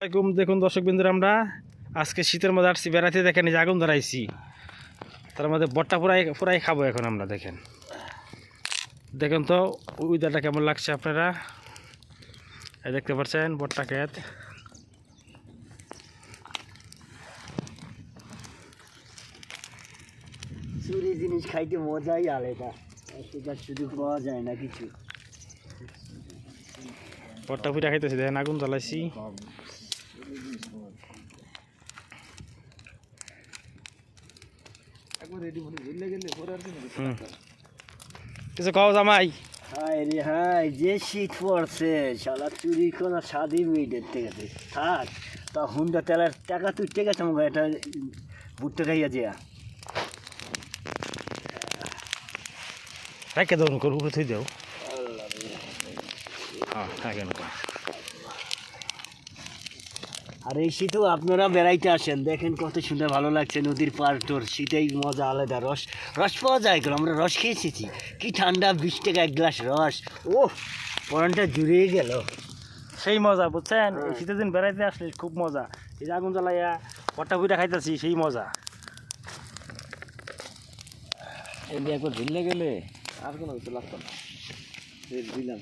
আসসালামাইকুম দেখুন দর্শক বিন্দুরা আমরা আজকে শীতের মধ্যে আসছি বেড়াতে দেখেন যে আগুন ধরাইছি। তার মধ্যে বট্টা পুরাই পুরাই খাব এখন আমরা দেখেন। দেখেন তো উইদারটা কেমন লাগছে আপনারা? এই দেখতে পাচ্ছেন বট্টা চুরি জিনিস খাইতে মজাই আলাদা। সেটা শুধু পাওয়া যায় না কিছু। বট্টা পুরা খাইতেছি দেখেন আগুন জ্বালাইছি। কিছু কও জামাই? হাই রে হাই যে শীত পড়ছে শালা চুরি কোনো স্বাদই মেয়েদের থেকে থাক তা হুন্ডা তেলার টাকা তুই টেকা চমকা এটা বুটটা খাইয়া যে রেখে নৌকোর উপরে থই দাও হ্যাঁ হ্যাঁ কেন আর এই শীতেও আপনারা বেড়াইতে আসেন। দেখেন কত সুন্দর ভালো লাগছে নদীর পার টোর শীতেই মজা আলাদা রস। রস পাওয়া যায় কেন আমরা রস খেয়ে এসেছি কি ঠান্ডা বিশ টাকা এক গ্লাস রস। ও পরানটা জুড়িয়ে গেল। সেই মজা বুঝছেন? এই শীতের দিন বেড়াইতে আসলে খুব মজা। এই যে আগুন জ্বালাইয়া পট্টা পুইটা খাইতেছি সেই মজা। একবার ঢিলে গেলে আর কোনো লাগতো না। দিলাম